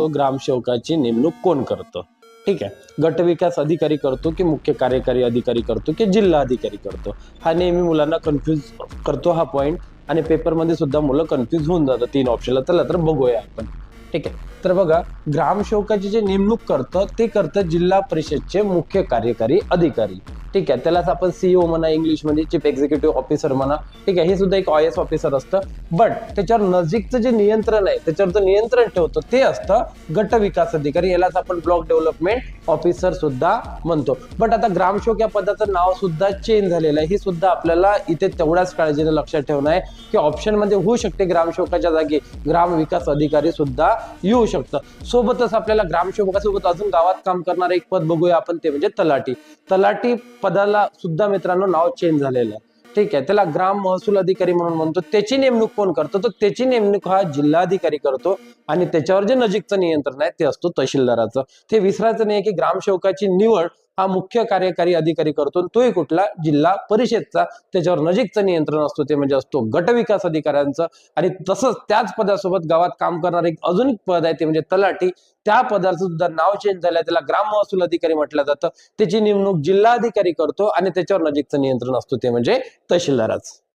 असतो ग्रामसेवकाची नेमणूक कोण करतं? ठीक आहे. गट विकास अधिकारी करतो की मुख्य कार्यकारी अधिकारी करतो की जिल्हा अधिकारी करतो? हा नेहमी मुलांना कन्फ्यूज करतो हा पॉईंट आणि पेपरमध्ये सुद्धा मुलं कन्फ्यूज होऊन जातात तीन ऑप्शनला चला तर बघूया आपण. ठीक आहे. तर बघा ग्रामसेवकाची जे नेमणूक करतं ते करतं जिल्हा परिषदचे मुख्य कार्यकारी अधिकारी. ठीक आहे त्यालाच आपण सीईओ म्हणा इंग्लिशमध्ये चीफ एक्झिक्युटिव्ह ऑफिसर म्हणा ठीक आहे हे सुद्धा एक आय एस ऑफिसर असतं. बट त्याच्यावर नजीकचं जे नियंत्रण आहे त्याच्यावरचं नियंत्रण ठेवतं ते असतं गट विकास अधिकारी. यालाच आपण ब्लॉक डेव्हलपमेंट ऑफिसर सुद्धा म्हणतो. बट आता ग्रामसेवक या पदाचं नाव सुद्धा चेंज झालेलं आहे. हे सुद्धा आपल्याला इथे तेवढ्याच काळजीने लक्षात ठेवणं आहे की ऑप्शनमध्ये होऊ शकते ग्रामसेवकाच्या जागी. ग्राम विकास अधिकारी सुद्धा येऊ शकतं. सोबतच आपल्याला ग्रामसेवकासोबत अजून गावात काम करणारं एक पद बघूया आपण ते म्हणजे तलाठी. तलाठी पदाला सुद्धा मित्रांनो नाव चेंज झालेलं आहे. ठीक आहे त्याला ग्राम महसूल अधिकारी म्हणून म्हणतो. त्याची नेमणूक कोण करतो? तर त्याची नेमणूक हा जिल्हाधिकारी करतो आणि त्याच्यावर जे नजीकचं नियंत्रण आहे ते असतो तहसीलदाराचं. ते विसरायचं नाही की ग्रामसेवकाची निवड हा मुख्य कार्यकारी अधिकारी करतो. तोही कुठला? जिल्हा परिषदचा. त्याच्यावर नजीकचं नियंत्रण असतो. ते म्हणजे असतो गट विकास अधिकाऱ्यांचं. आणि तसंच त्याच पदासोबत गावात काम करणारं एक अजून एक पद आहे ते म्हणजे तलाठी. त्या पदाचं सुद्धा नाव चेंज झालंय. त्याला ग्राम महसूल अधिकारी म्हटलं जातं. त्याची नेमणूक जिल्हाधिकारी करतो आणि त्याच्यावर नजीकचं नियंत्रण असतो. ते म्हणजे तहसीलदाराचं.